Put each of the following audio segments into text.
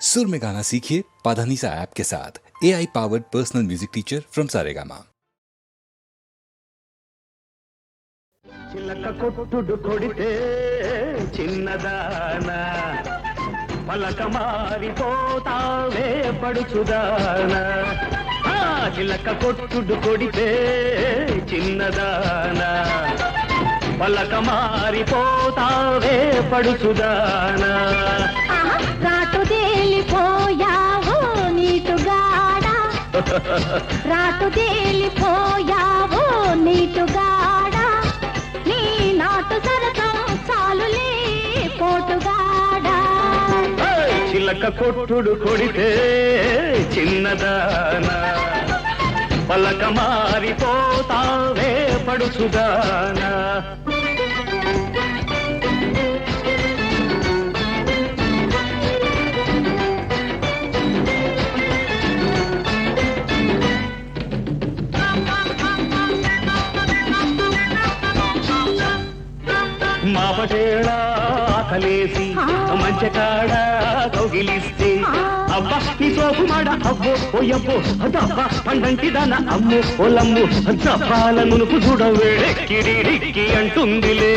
सुर में गाना सीखिए पाधानीसा ऐप के साथ A I powered personal music teacher from Saregama చిలక కొట్టుడు కొడితే చిన్నదానా పలక మారిపోతావే పడుచుదానా ఆ, చిలక కొట్టుడు కొడితే చిన్నదానా పలక మారిపోతావే పడుచుదానా రాటు తేలిపోయావు నీటుగాడా నీ నాటు సరసం చాలులే పోటుగాడా చిలక కొట్టుడు కొడితే చిన్నదానా. పలక మారిపోతావే పడుచుగానా. మాపటేళ ఆకలేసి మంచకాడ కౌగిలిస్తే అబ్బా ఈ సోపు మాడ అబ్బో ఓయబ్బో అదబ్బా పండంటి దాన అమ్మో ఓలమ్ము దప్పాల నునుపు అంటుందిలే.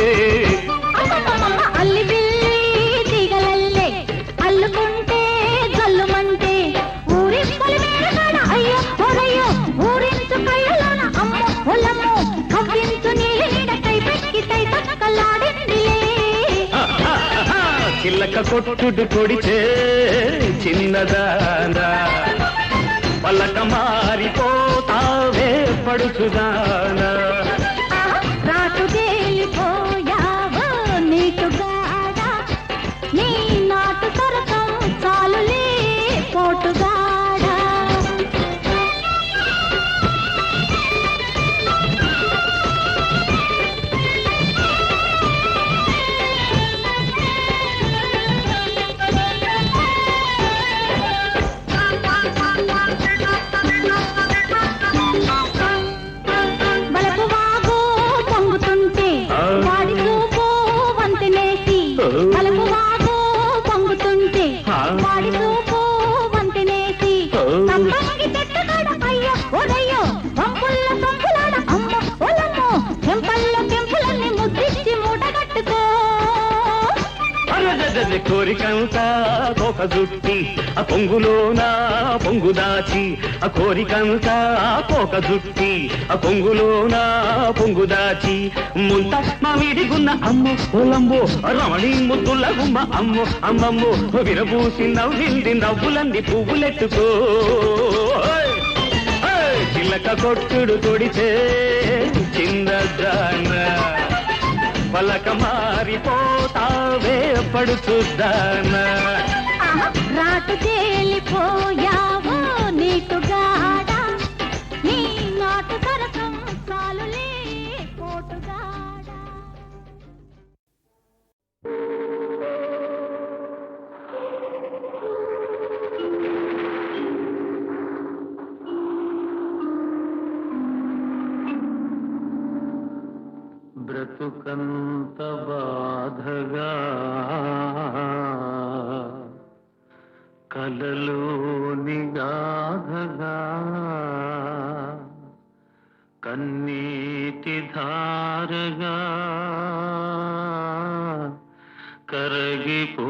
చిల్లక కొట్టుడు కొడితే చిన్నదానా పలక మారిపో జుట్టి ఆ పొంగులోన పొంగు దాచి ఆ కోరికంతా పోక జుట్టి ఆ పొంగులోన పొంగు దాచి ముంత మామిడిగున్న అమ్మ పొలంబో రమణి ముద్దుల గుమ్మ అమ్మో అమ్మమ్మో విరబూసి నవ్వింది నవ్వులన్నీ పువ్వులెట్టుకో ఓయ్! ఓయ్! చిలక కొట్టుడు కొడితే చిన్నదానా పలక మారిపోతావే పడుచుద్దానా రాటు తేలిపోయావో నీకు నీటుగాడా నీ నాటు సరసం చాలులే పోటుగాడా బ్రతుకంత బాధగా కలలోని గాధగా కన్నీటి ధారగా. కరగిపో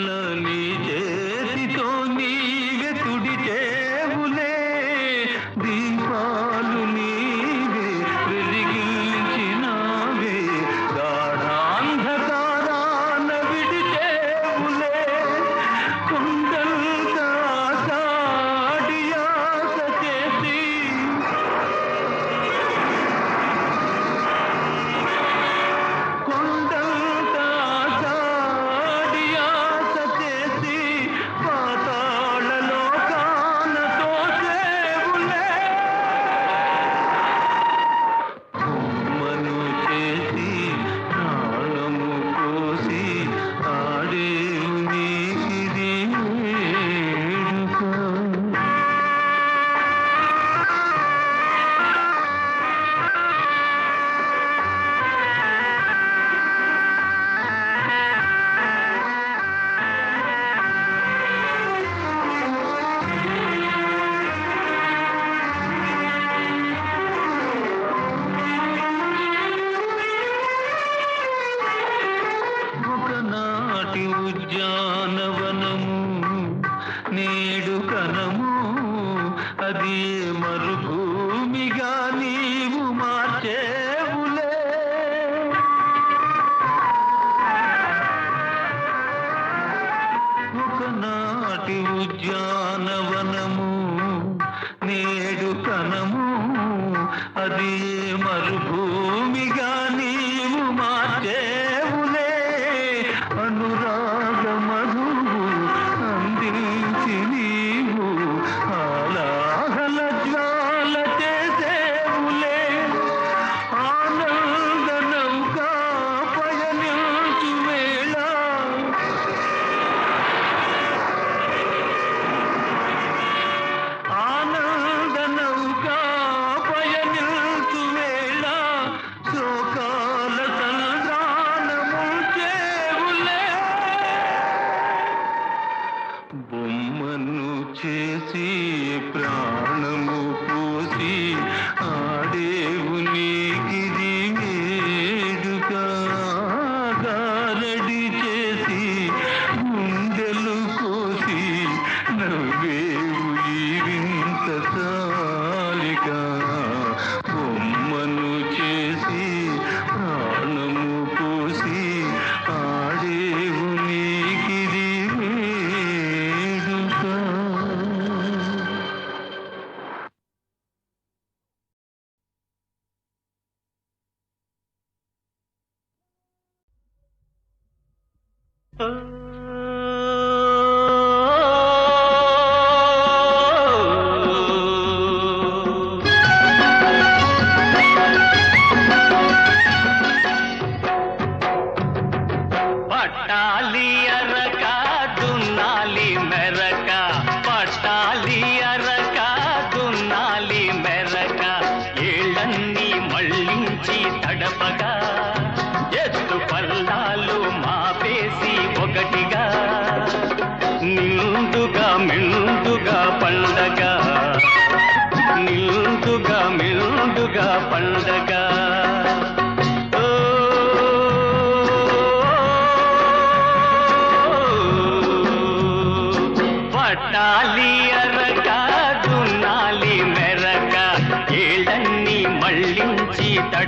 ஞானமே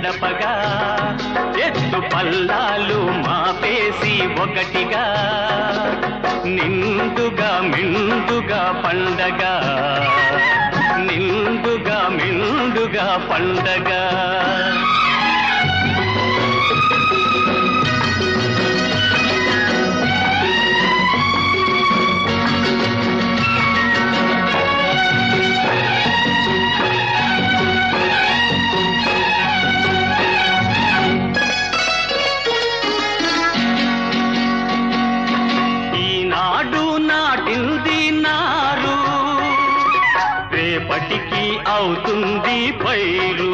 గడపగా ఎత్తు పల్లాలు మాపేసి ఒకటిగా. నిందుగా మిందుగా పండగ నిందుగా మిందుగా పండగా. రేపటికి అవుతుంది పైరు.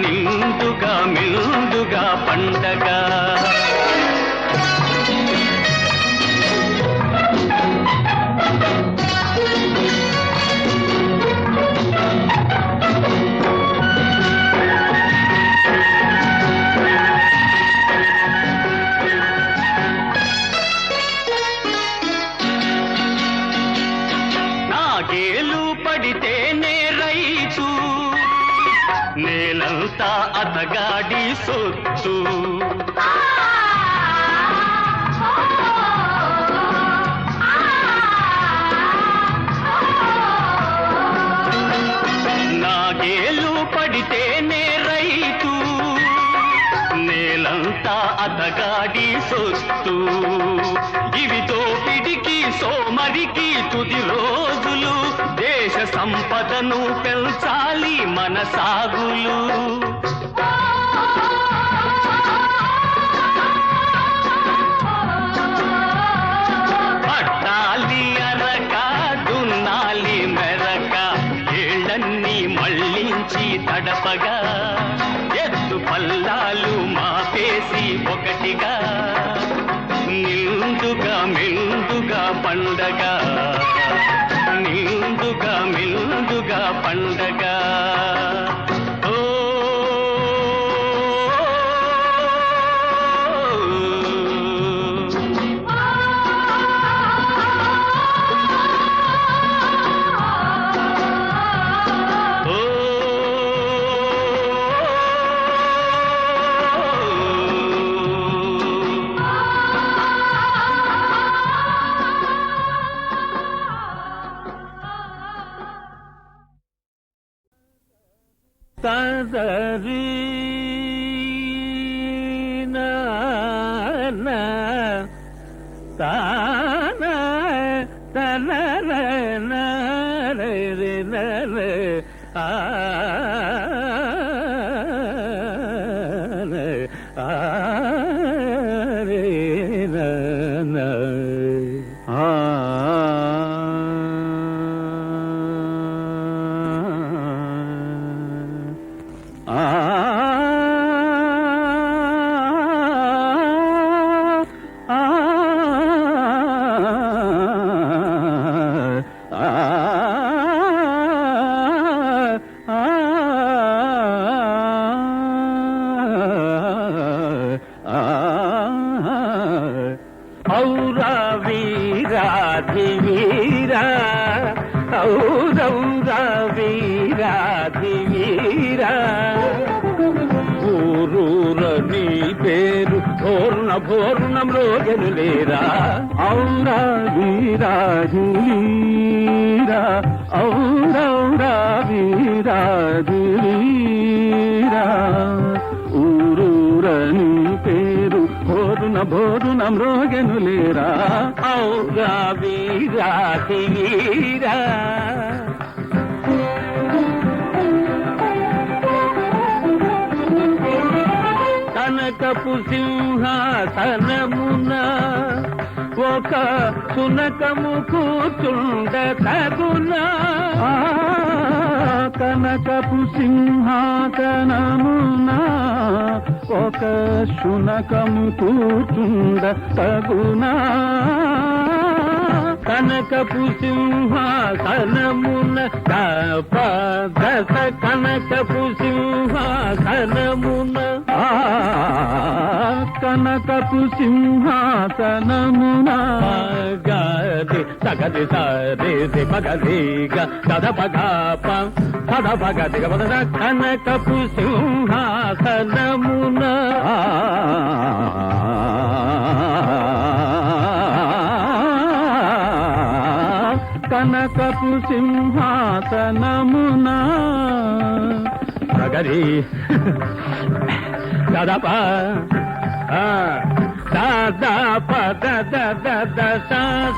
నిండుగా మిందుగా పండగ. సోమరికి తుది రోజులు దేశ సంపదను పెంచాలి మన సాగులు. తదరి ఔరా వీరాధి వీరా ఔరౌరా వీరాధి వీరా ఊరూర నీ పేరు పూర్ణ పూర్ణం రోజులు లేరా. ఔరా వీరాధి వీరా ఔరౌరా వీరాధి భోరున భోరున మ్రోగెను లేరా? ఔగా వీరాధి వీరా కనకపు సింహాసనమున ఒక సునకము కూర్చుండ తగునా? కనకపు సింహాసనమున ఒక శునకము కూర్చుండ తగునా. కనకపు సింహాసనమున దశ కనకపు సింహాసనమున. కనకపు సింహాసనమున. గది సగది సరి పగది గద పగ పద పగది పద కనకపు సింహాసనమున కనకపు సింహాసనమున నగరి దదప సద పద దద దస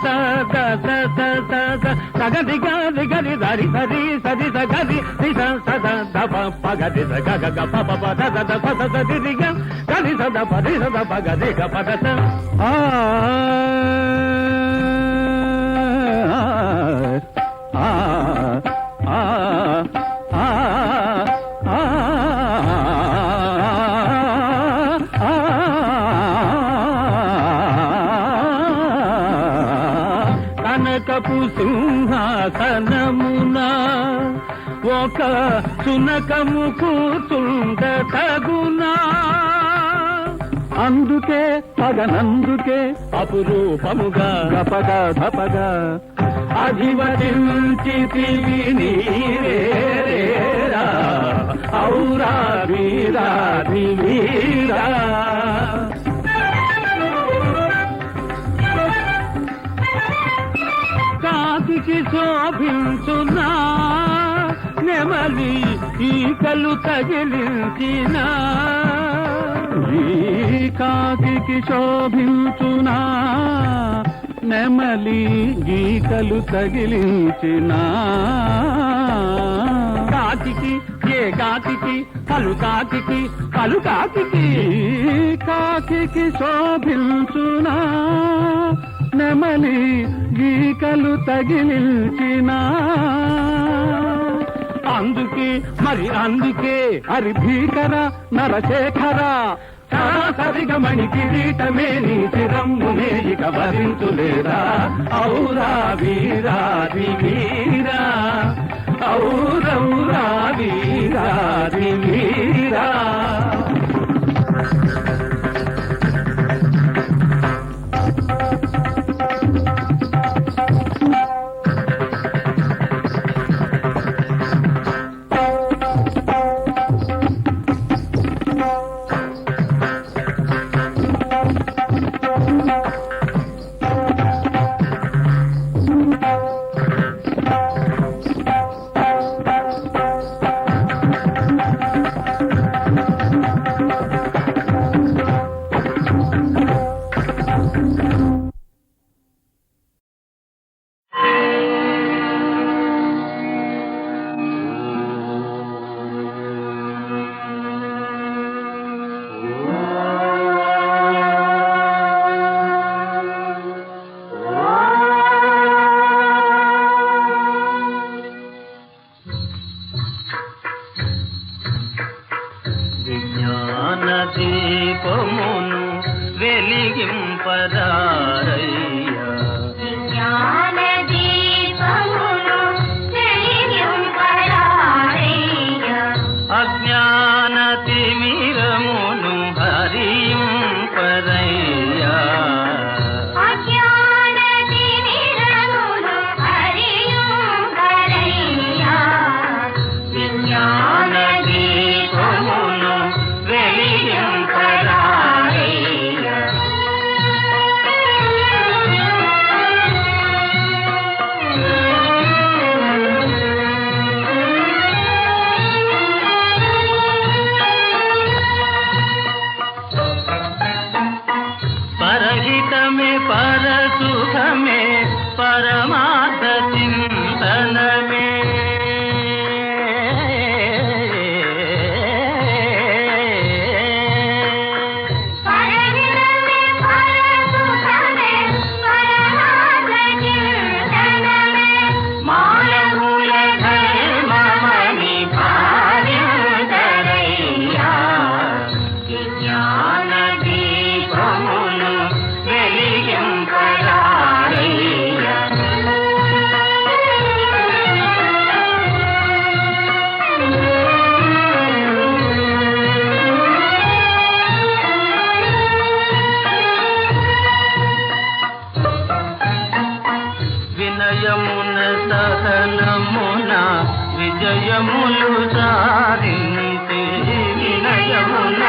సద దస సద సగది గది గది దరి సరి సది సగది దిశ సద దప పగది సగ గ ప ప ప దద ద ప సద ది ది గ గది సద పది సద పగది గ పద స. ఆ ఆ ఆ. సునకము కూర్చుండ తగునా. అందుకే పగనందుకే అపురూపముగా గపగా ధపగా అధివసించి నీరేరా ఔరా వీరాది వీరా కాకికి శోభించునా. నెమలి ఈకలు తగిలించిన ఈ కాకికి శోభించునా నెమలి గీకలు తగిలించిన. కాకికి ఏ కాకికి పలు కాకికి పలు కాకికి. కాకికి శోభించునా నెమలి గీకలు తగిలించిన. అందుకే మరి అందుకే అరి భీకర నరశేఖర సరిగమణి కిరీటమే నీ చిరమ్మునే ఇక వరించులేరా ఔరా వీరా వీరా ఔరౌరా వీరా వీరా విజయమున సహనమున విజయములు సారి వినయమున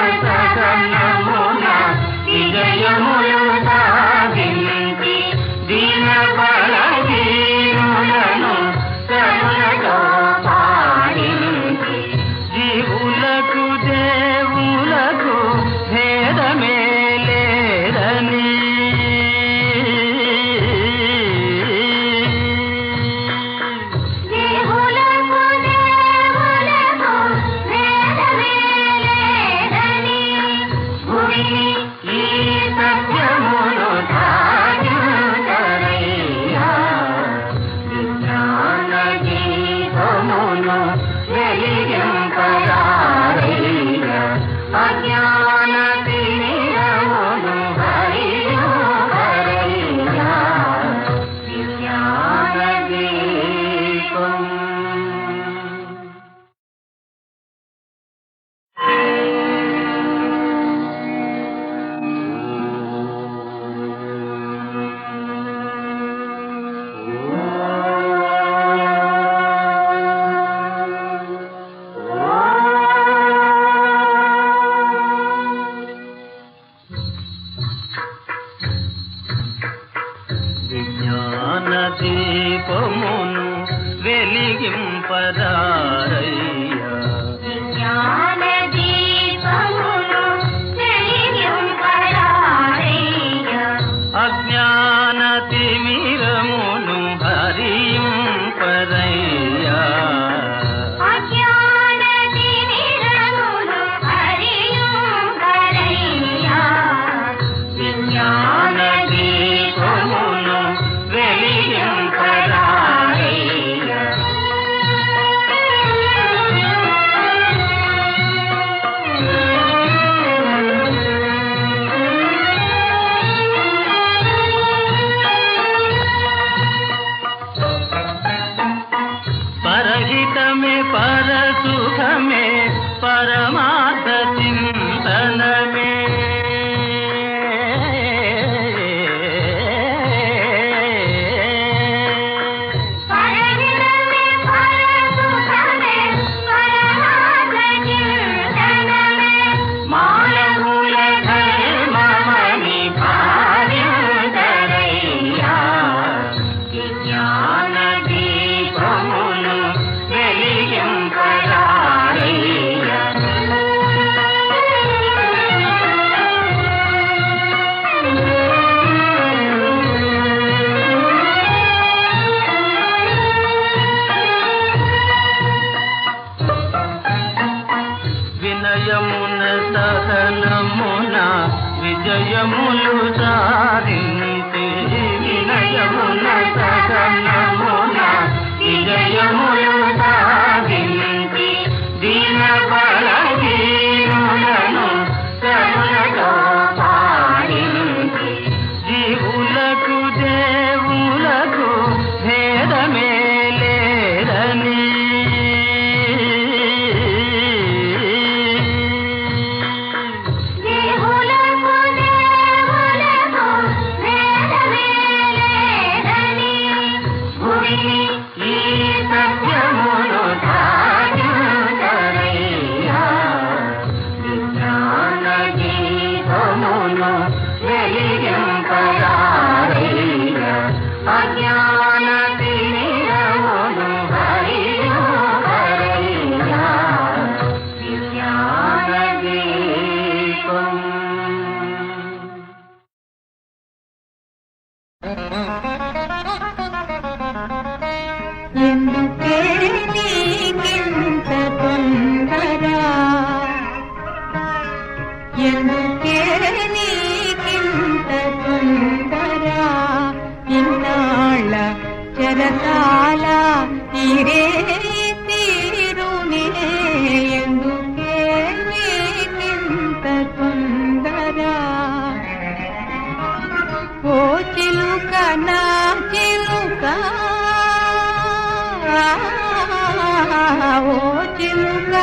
చిలుక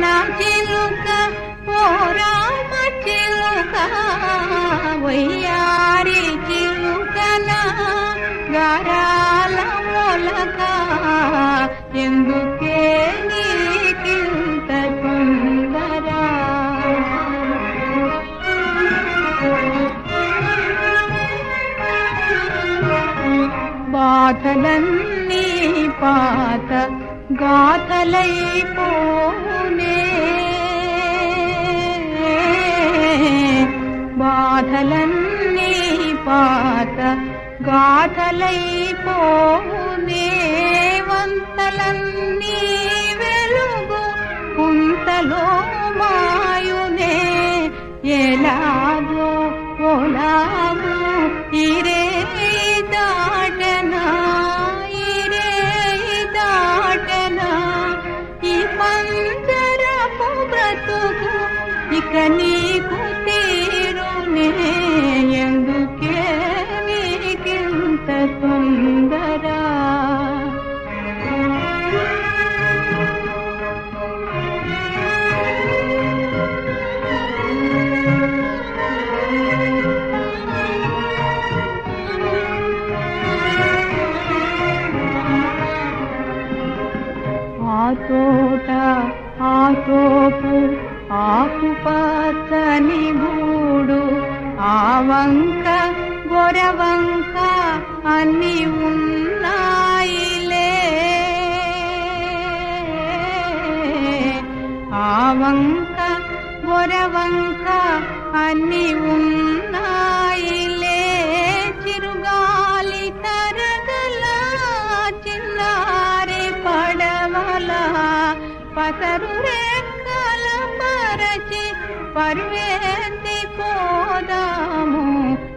నా చిలుక ఓ రామ చిలుక వయ్యారి చిలుకల గారాల మొలక ఎందుకే బాధలన్నీ పాత గాథలైపోనే బాధలన్నీ పాత గాథలైపోనే వంతలన్నీ వెలుగు కుంతలో మాయునే. ఎలాగో పొలాము ఇరే నీకు తీరునే ఎందుకే నీకింత తొందరా ఆ తోట ఆ తోపు ఆకుపచ్చని గూడు ఆ వంక గొరవంక అన్ని ఉన్నాయిలే. ఆ వంక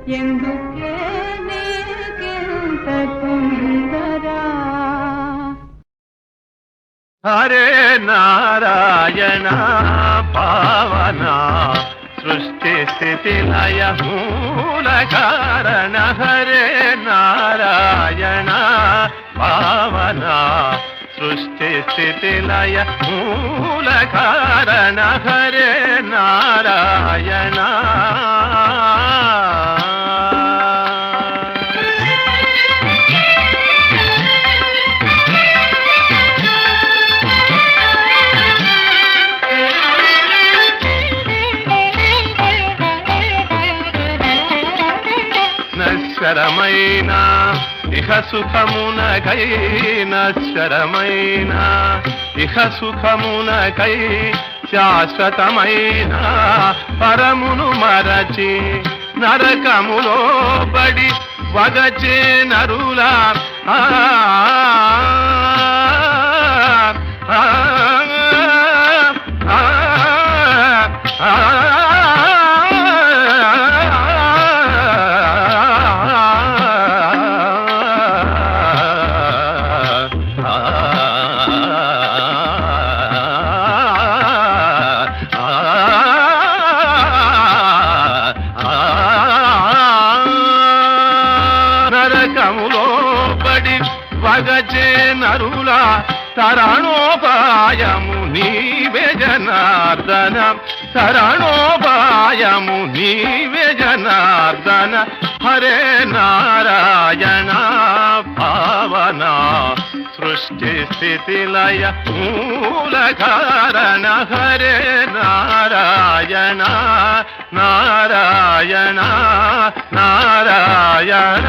ఎందుకే హరే నారాయణ పావన సృష్టి స్థితి లయ మూల కారణ. హరే నారాయణ పావన సృష్టి స్థితి లయ మూల కారణ. హరే నారాయణ. నశ్వరమైన ఇహ సుఖమునకై నశ్వరమైన ఇహ సుఖమునకై శాశ్వతమైన పరమును మరచి నరకములో పడి వగచే నరులా. నరులా తరణోపాయము నీవే జనార్దన. తరణోపాయము నీవే జనార్దన. హరే నారాయణ పావన. సృష్టి స్థితిలయ మూల కారణ హరే నారాయణ. నారాయణ నారాయణ.